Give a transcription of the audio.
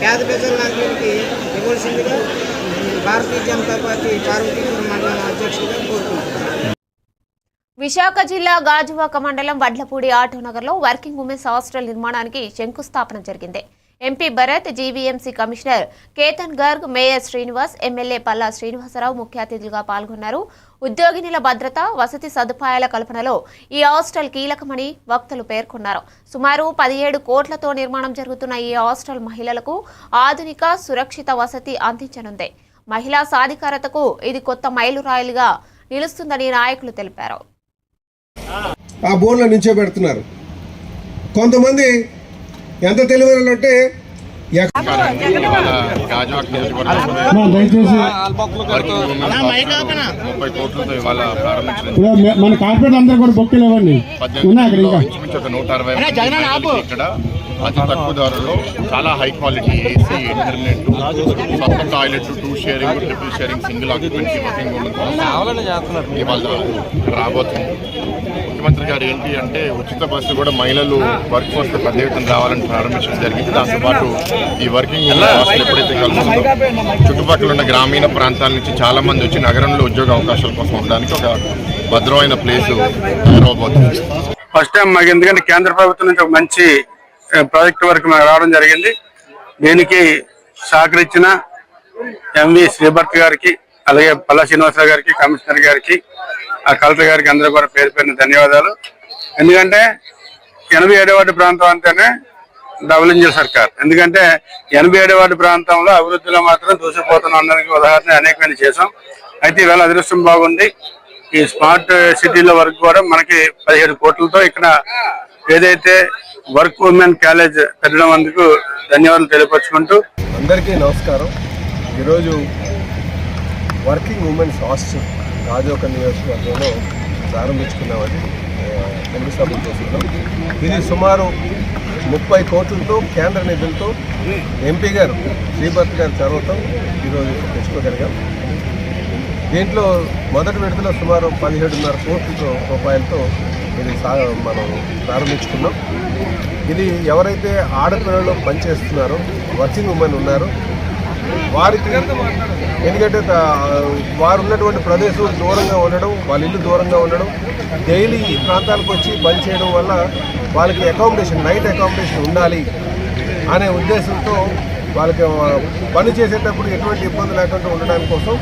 పేద ప్రజలందరికీ ఇవ్వాల్సిందిగా భారతీయ జనతా పార్టీ పార్వతీపురం మండలం అధ్యక్షుడిగా కోరుకుంటున్నాను. విశాఖ జిల్లా గాజువాక మండలం వడ్లపూడి ఆటోనగర్లో వర్కింగ్ ఉమెన్స్ హాస్టల్ నిర్మాణానికి శంకుస్థాపన జరిగింది. MP Bharat GVMC commissioner Ketan Garg mayor Srinivas MLA Palla Srinivasarao ముఖ్య అతిథులుగా పాల్గొన్నారు. ఉద్యోగినిల భద్రత వసతి సదుపాయాల కల్పనలో ఈ హాస్టల్ కీలకమని వక్తలు పేర్కొన్నారు. సుమారు పదిహేడు కోట్లతో నిర్మాణం జరుగుతున్న ఈ హాస్టల్ మహిళలకు ఆధునిక సురక్షిత వసతి అందించనుంది. మహిళా సాధికారతకు ఇది కొత్త మైలురాయిలుగా నిలుస్తుందని నాయకులు తెలిపారు. ఆ బోర్డులో నించోబెడుతున్నారు కొంతమంది ఎంత తెలివైన అంటే మన కార్పొరేట్ అందరూ కూడా బొక్కలు ఇవ్వండి. ఉన్నాయి అక్కడ ఇంకా. ఇంచుమించు ఒక నూట అరవై ఇక్కడ అతి తక్కువ ధరలో చాలా హై క్వాలిటీ ఏసీ ఇంటర్నెట్ సొంత toilet two sharing triple sharing single occupancy working ఇవాళ రాబోతుంది. ముఖ్యమంత్రి గారు ఏంటి అంటే ఉచిత బస్సు కూడా మహిళలు వర్క్ ఫోర్స్లో పెద్ద ఎత్తున రావాలని ప్రారంభించడం జరిగింది. దాంతోపాటు ఈ వర్కింగ్ ఎప్పుడైతే కలుస్తుందో చుట్టుపక్కల ఉన్న గ్రామీణ ప్రాంతాల నుంచి చాలా మంది వచ్చి నగరంలో ఉద్యోగ అవకాశాల కోసం ఉండడానికి ఒక భద్రమైన ప్లేస్ తయారవబోతుంది ఫస్ట్ టైం మాకు ఎందుకంటే కేంద్ర ప్రభుత్వం నుంచి ఒక మంచి ప్రాజెక్ట్ వరకు మాకు రావడం జరిగింది. దీనికి సహకరించిన ఎంవి శ్రీభర్త్ గారికి అలాగే పల్లా శ్రీనివాసరావు గారికి కమిషనర్ గారికి ఆ కలెక్టర్ గారికి అందరూ కూడా పేరు పేరున ధన్యవాదాలు. ఎందుకంటే ఎనభై ఏడవ వార్డు ప్రాంతం అంటేనే డబుల్ ఇంజిన్ సర్కార్. ఎందుకంటే ఎనభై ఏడవ వార్డు ప్రాంతంలో అభివృద్ధిలో మాత్రం దూసిపోతున్న ఉండడానికి ఉదాహరణ అనేకమైన చేశాం. అయితే ఈవేళ అదృష్టం బాగుంది. ఈ స్మార్ట్ సిటీల వరకు కూడా మనకి పదిహేడు కోట్లతో ఇక్కడ ఏదైతే వర్క్ ఉమెన్ కాలేజ్ పెట్టడం అందుకు ధన్యవాదాలు తెలియపరుచుకుంటూ అందరికీ నమస్కారం. ఈరోజు వర్కింగ్ ఉమెన్స్ హాస్టల్ రాజోక నియోజకవర్గంలో ప్రారంభించుకున్నామని ఆ, తెలుగు సభ చేస్తున్నాం. ఇది సుమారు ముప్పై కోట్లతో కేంద్ర నిధులతో ఎంపీ గారు శ్రీభర్త్ గారు చొరవతో ఈరోజు తెచ్చుకోగలిగాం. దీంట్లో మొదటి విడతలో సుమారు పదిహేడున్నర కోట్ల రూపాయలతో ఇది సా మనం ప్రారంభించుకున్నాం. ఇది ఎవరైతే ఆడపిల్లలు పనిచేస్తున్నారో వర్కింగ్ ఉమెన్ ఉన్నారో వారికి ఎందుకంటే వారు ఉన్నటువంటి ప్రదేశం దూరంగా ఉండడం వాళ్ళ ఇల్లు దూరంగా ఉండడం డైలీ ఈ ప్రాంతాలకు వచ్చి పని చేయడం వల్ల వాళ్ళకి అకామిడేషన్ నైట్ అకామిడేషన్ ఉండాలి అనే ఉద్దేశంతో వాళ్ళకి పని చేసేటప్పుడు ఎటువంటి ఇబ్బంది లేకుండా ఉండడానికి కోసం